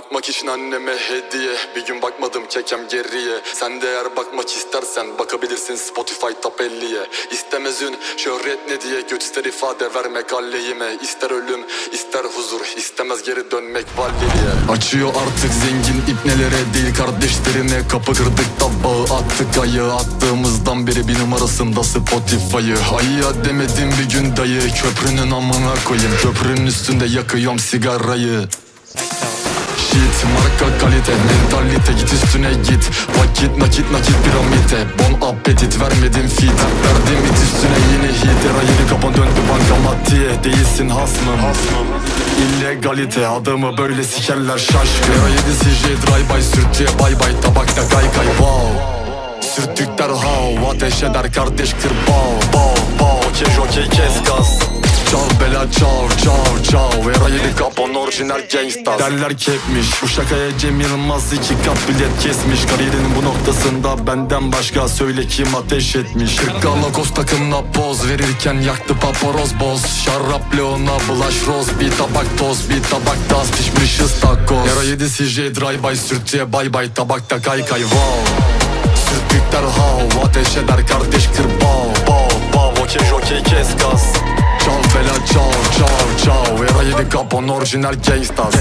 Bakmak için anneme hediye. Bir gün bakmadım kekem geriye. Sen de eğer bakmak istersen Bakabilirsin Spotify top 50'ye İstemez ün şöhret ne diye Göster ifade vermek aleyhime İster ölüm ister huzur istemez geri dönmek valiliğe. Açıyor artık zengin ipnelere değil kardeşlerine. Kapı kırdık da bağı attık ayı Attığımızdan beri bir numarasında Spotify'ı. Ayya demedim bir gün dayı Köprünün amına koyayım. Köprünün üstünde yakıyorum sigarayı Shit marka kalite mentalite git üstüne git. Vakit nakit nakit piramide Bon appetit vermedim fit. Verdim it üstüne yeni hit. Era yeni kapan döndü bankamatiğe Değilsin hasmım. İllegalite adamı böyle sikerler şaşkın. Era 7 CJ drive by sürtüye bay bay Tabakta kay kay. Wow. Sürttük derhav ateş eder kardeş kır bav Bav bav okey okey çav çav Era yedi kapon orijinal gangsta Derler kepmiş bu şakaya Cem Yılmaz iki kat bilet kesmiş. Kariyerinin bu noktasında benden başka söyle kim ateş etmiş. Galakos takımla poz verirken yaktı paparoz boz. Şarap Leon'a bulaş roz bir tabak toz bir tabak tas. Pişmiş takoz Era yedi CJ drive by sürtüye bay bay tabakta kay kay wow. Sürtük derhav ateş eder kardeş kapon orijinal gangstas